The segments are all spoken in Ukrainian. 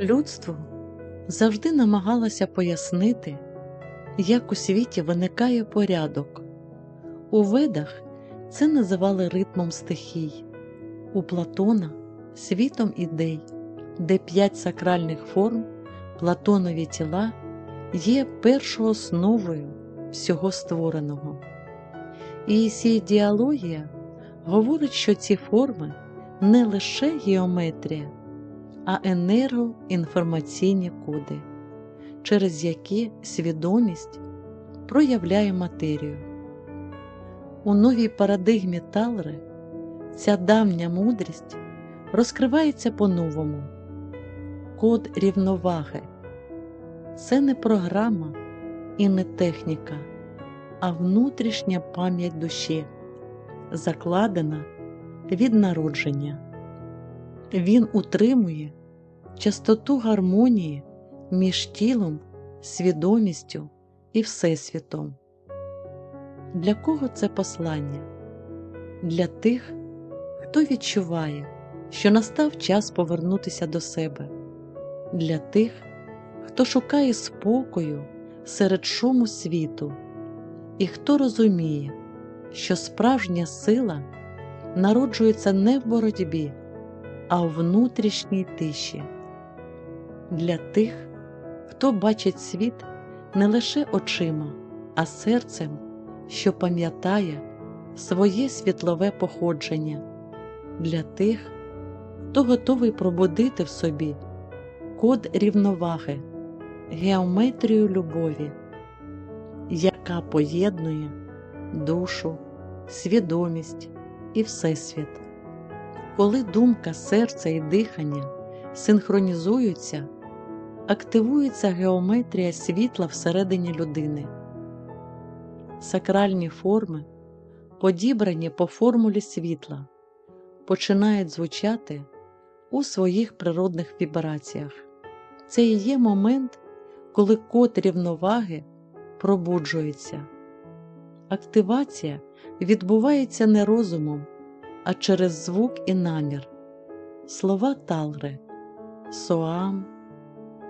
Людство завжди намагалося пояснити, як у світі виникає порядок. У ведах це називали ритмом стихій, у Платона світом ідей, де п'ять сакральних форм, Платонові тіла є першоосновою всього створеного. І ідеологія говорить, що ці форми не лише геометрія, а енергоінформаційні коди, через які свідомість проявляє матерію. У новій парадигмі Талри ця давня мудрість розкривається по-новому. Код рівноваги це не програма і не техніка, а внутрішня пам'ять душі, закладена від народження. Він утримує частоту гармонії між тілом, свідомістю і Всесвітом. Для кого це послання? Для тих, хто відчуває, що настав час повернутися до себе, для тих, хто шукає спокою серед шуму світу, і хто розуміє, що справжня сила народжується не в боротьбі, а у внутрішній тиші, для тих, хто бачить світ не лише очима, а серцем, що пам'ятає своє світлове походження, для тих, хто готовий пробудити в собі код рівноваги, геометрію любові, яка поєднує душу, свідомість і Всесвіт. Коли думка, серце і дихання синхронізуються, активується геометрія світла всередині людини. Сакральні форми, подібрані по формулі світла, починають звучати у своїх природних вібраціях. Це і є момент, коли код рівноваги пробуджується. Активація відбувається не розумом, а через звук і намір. Слова Талри Соам,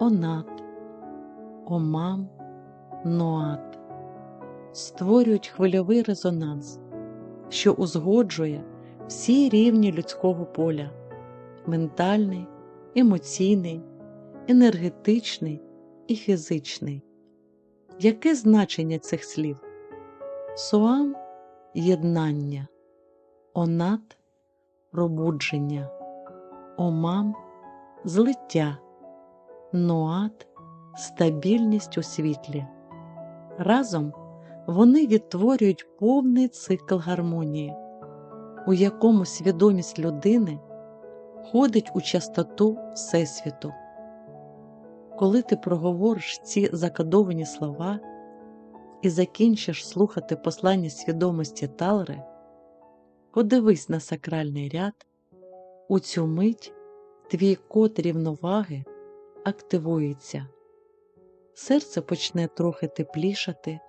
Онат, Омам, Ноат створюють хвильовий резонанс, що узгоджує всі рівні людського поля ментальний, емоційний, енергетичний і фізичний. Яке значення цих слів? Соам єднання, онат пробудження, омам злиття, ноат стабільність у світлі. Разом вони відтворюють повний цикл гармонії, у якому свідомість людини ходить у частоту Всесвіту. Коли ти проговориш ці закодовані слова і закінчиш слухати послання свідомості Талри, подивись на сакральний ряд, у цю мить твій код рівноваги активується, серце почне трохи теплішати,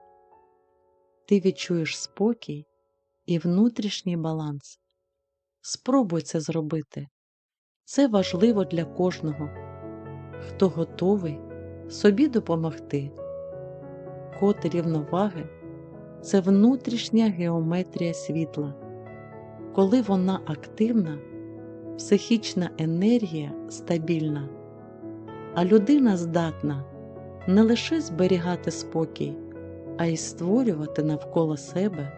ти відчуєш спокій і внутрішній баланс. Спробуй це зробити. Це важливо для кожного, хто готовий собі допомогти. Код рівноваги це внутрішня геометрія світла. Коли вона активна, психічна енергія стабільна, а людина здатна не лише зберігати спокій, а й створювати навколо себе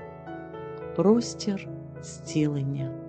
простір зцілення.